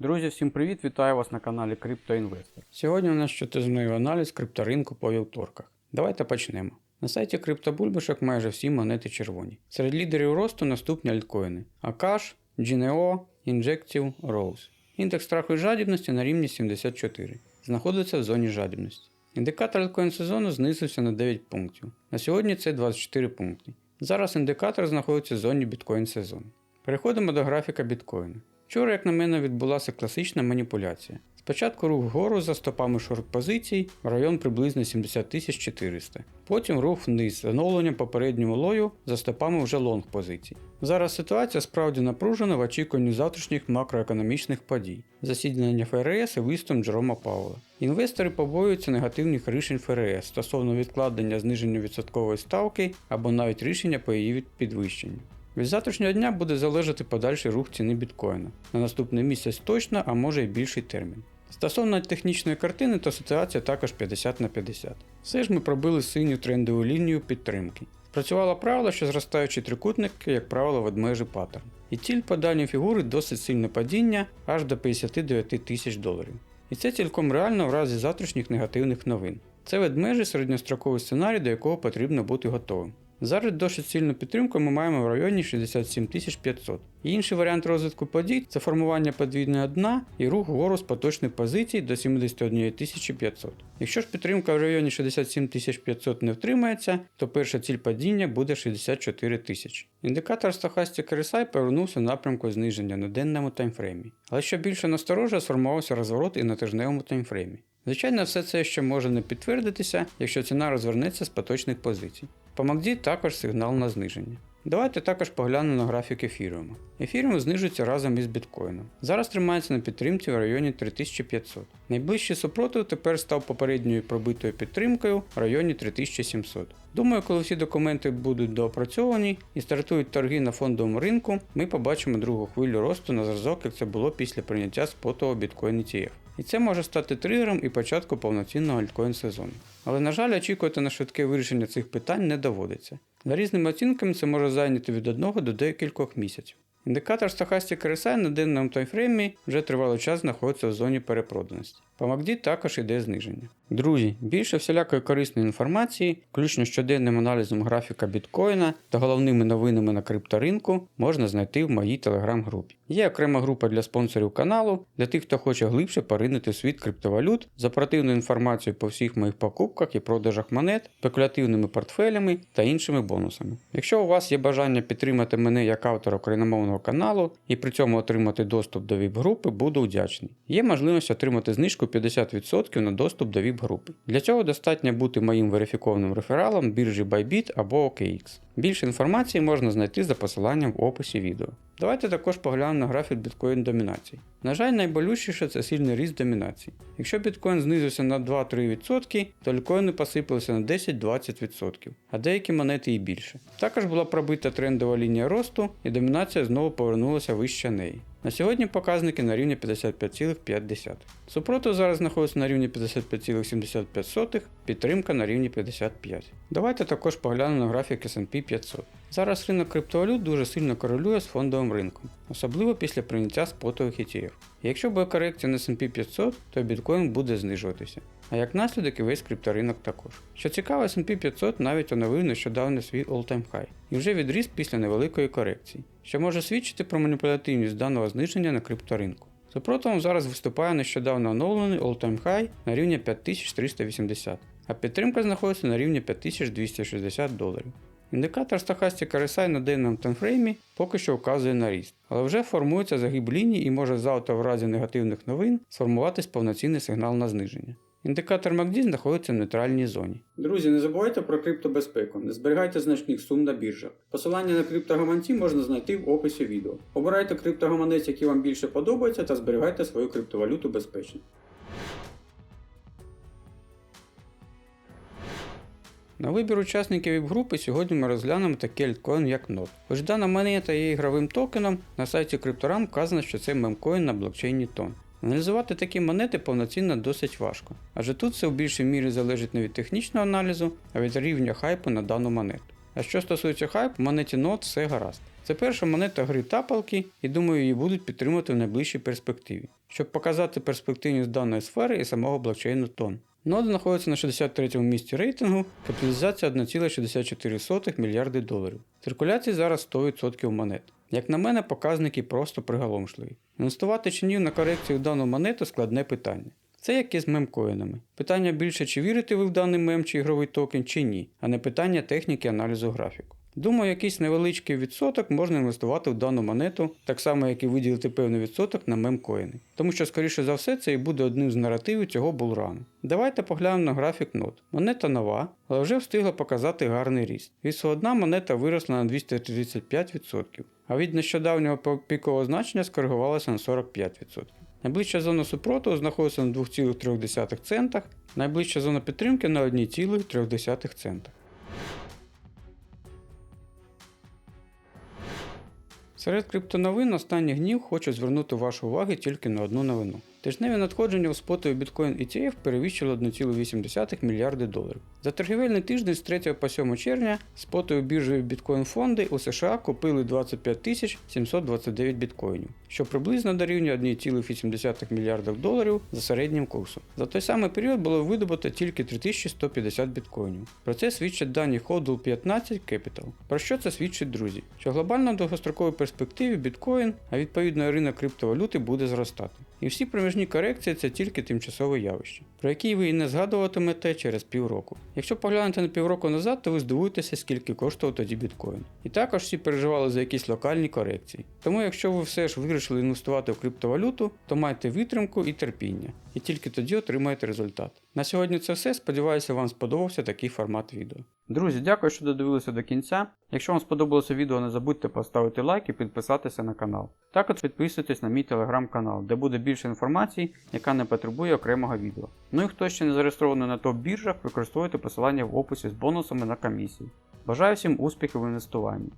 Друзі, всім привіт! Вітаю вас на каналі CryptoInvestor. Сьогодні у нас щотижневий аналіз крипторинку по вівторках. Давайте почнемо. На сайті криптобульбашок майже всі монети червоні. Серед лідерів росту наступні альткоїни: Akash, GNO, Injective, Rose. Індекс страху і жадібності на рівні 74. Знаходиться в зоні жадібності. Індикатор альткоін сезону знизився на 9 пунктів. На сьогодні це 24 пункти. Зараз індикатор знаходиться в зоні біткоін сезону. Переходимо до графіка біткоїна. Вчора, як на мене, відбулася класична маніпуляція. Спочатку рух вгору за стопами шорт позицій в район приблизно 70 400. Потім рух вниз з оновленням попереднього лою за стопами вже лонг позицій. Зараз ситуація справді напружена в очікуванні завтрашніх макроекономічних подій, засідання ФРС і виступ Джерома Паула. Інвестори побоюються негативних рішень ФРС стосовно відкладення зниження відсоткової ставки або навіть рішення по її підвищенню. Від завтрашнього дня буде залежати подальший рух ціни біткоїна на наступний місяць точно, а може й більший термін. Стосовно технічної картини, то ситуація також 50 на 50. Все ж ми пробили синю трендову лінію підтримки. Спрацювало правило, що зростаючі трикутники, як правило, ведмежий паттерн. І ціль по даній фігури досить сильне падіння аж до 59 тисяч доларів. І це цілком реально в разі завтрашніх негативних новин. Це ведмежий середньостроковий сценарій, до якого потрібно бути готовим. Зараз досить сильну підтримку ми маємо в районі 67 500. Інший варіант розвитку подій це формування подвійної дна і рух вгору з поточних позицій до 71 500. Якщо ж підтримка в районі 67 500 не втримається, то перша ціль падіння буде 64 тисячі. Індикатор Stochastic RSI повернувся в напрямку зниження на денному таймфреймі. Але що більше насторожує, сформувався розворот і на тижневому таймфреймі. Звичайно, все це ще може не підтвердитися, якщо ціна розвернеться з поточних позицій. По MACD також сигнал на зниження. Давайте також поглянемо на графік ефіріуму. Ефіріум знижується разом із біткоїном. Зараз тримається на підтримці в районі 3500. Найближчий супротив тепер став попередньою пробитою підтримкою в районі 3700. Думаю, коли всі документи будуть доопрацьовані і стартують торги на фондовому ринку, ми побачимо другу хвилю росту на зразок, як це було після прийняття спотового біткоін ETF. І це може стати тригером і початку повноцінного альткоін сезону. Але, на жаль, очікувати на швидке вирішення цих питань не доводиться. За різними оцінками це може зайняти від одного до декількох місяців. Індикатор Stochastic RSI на денному таймфреймі вже тривалий час знаходиться в зоні перепроданості. По MACD також йде зниження. Друзі, більше всілякої корисної інформації, включно щоденним аналізом графіка біткоїна та головними новинами на крипторинку, можна знайти в моїй телеграм-групі. Є окрема група для спонсорів каналу, для тих, хто хоче глибше поринути світ криптовалют з оперативною інформацією по всіх моїх покупках і продажах монет, спекулятивними портфелями та іншими бонусами. Якщо у вас є бажання підтримати мене як автора україномовного каналу і при цьому отримати доступ до ВІП-групи, буду вдячний. Є можливість отримати знижку 50% на доступ до ВІП-групи. Для цього достатньо бути моїм верифікованим рефералом біржі Bybit або OKX. Більше інформації можна знайти за посиланням в описі відео. Давайте також поглянемо на графік біткоін домінації. На жаль, найболючіше це сильний ріст домінації. Якщо біткоін знизився на 2-3%, то альткоїни посипалися на 10-20%, а деякі монети і більше. Також була пробита трендова лінія росту, і домінація знову повернулася вище неї. На сьогодні показники на рівні 55,5. Супротив зараз знаходиться на рівні 55,75, підтримка на рівні 55. Давайте також поглянемо на графік S&P 500. Зараз ринок криптовалют дуже сильно корелює з фондовим ринком, особливо після прийняття спотових ETF. Якщо буде корекція на S&P 500, то біткоін буде знижуватися. А як наслідок і весь крипторинок також. Що цікаво, S&P 500 навіть оновив нещодавно свій all-time high і вже відріс після невеликої корекції, що може свідчити про маніпулятивність даного зниження на крипторинку. Супротивом зараз виступає нещодавно оновлений all-time high на рівні 5380, а підтримка знаходиться на рівні 5260 доларів. Індикатор Stochastic RSI на денному таймфреймі поки що вказує на ріст, але вже формується загиб лінії і може завтра в разі негативних новин сформуватись повноцінний сигнал на зниження. Індикатор MACD знаходиться в нейтральній зоні. Друзі, не забувайте про криптобезпеку, не зберігайте значних сум на біржах. Посилання на криптогаманці можна знайти в описі відео. Обирайте криптогаманець, який вам більше подобається, та зберігайте свою криптовалюту безпечно. На вибір учасників віп-групи сьогодні ми розглянемо такий альткоін як NOT. Хоч дана монета є ігровим токеном, на сайті CryptoRam вказано, що це мемкоін на блокчейні TON. Аналізувати такі монети повноцінно досить важко, адже тут все в більшій мірі залежить не від технічного аналізу, а від рівня хайпу на дану монету. А що стосується хайпу, в монеті NOT все гаразд. Це перша монета гри тапалки, і думаю, її будуть підтримувати в найближчій перспективі, щоб показати перспективність даної сфери і самого блокчейну тон. Нод знаходиться на 63 місці рейтингу, капіталізація 1,64 мільярди доларів. Циркуляції зараз 100% монет. Як на мене, показники просто приголомшливі. Інвестувати чи ні на корекцію в дану монету складне питання. Це як і з мемкоїнами. Питання більше, чи вірите ви в даний мем чи ігровий токен, чи ні, а не питання техніки аналізу графіку. Думаю, якийсь невеличкий відсоток можна інвестувати в дану монету, так само як і виділити певний відсоток на мемкоїни. Тому що, скоріше за все, це і буде одним з наративів цього булрану. Давайте поглянемо на графік нот. Монета нова, але вже встигла показати гарний ріст. Від свого дна монета виросла на 235%, а від нещодавнього пікового значення скоригувалася на 45%. Найближча зона супротиву знаходиться на 2,3 центах, найближча зона підтримки на 1,3 центах. Серед криптоновин останніх днів хочу звернути вашу увагу тільки на одну новину. Тижневі надходження у спотові біткоін ETF перевищили 1,8 мільярди доларів. За торгівельний тиждень з 3 по 7 червня спотові біржові біткоін фонди у США купили 25 729 біткоїнів, що приблизно дорівнює 1,8 мільярдів доларів за середнім курсом. За той самий період було видобуто тільки 3150 біткоїнів. Про це свідчать дані HODL 15 Capital. Про що це свідчить, друзі? Що глобально в довгостроковій перспективі біткоін, а відповідно ринок криптовалюти буде зростати. І всі проміжні корекції це тільки тимчасове явище, про які ви і не згадуватимете через півроку. Якщо поглянете на півроку назад, то ви здивуєтеся, скільки коштував тоді біткоін. І також всі переживали за якісь локальні корекції. Тому, якщо ви все ж вирішили інвестувати в криптовалюту, то майте витримку і терпіння, і тільки тоді отримаєте результат. На сьогодні це все. Сподіваюся, вам сподобався такий формат відео. Друзі, дякую, що додивилися до кінця. Якщо вам сподобалося відео, не забудьте поставити лайк і підписатися на канал. Також підписуйтесь на мій телеграм-канал, де буде більше інформації, яка не потребує окремого відео. Ну і хто ще не зареєстрований на топ-біржах, використовуйте посилання в описі з бонусами на комісії. Бажаю всім успіхів в інвестуванні.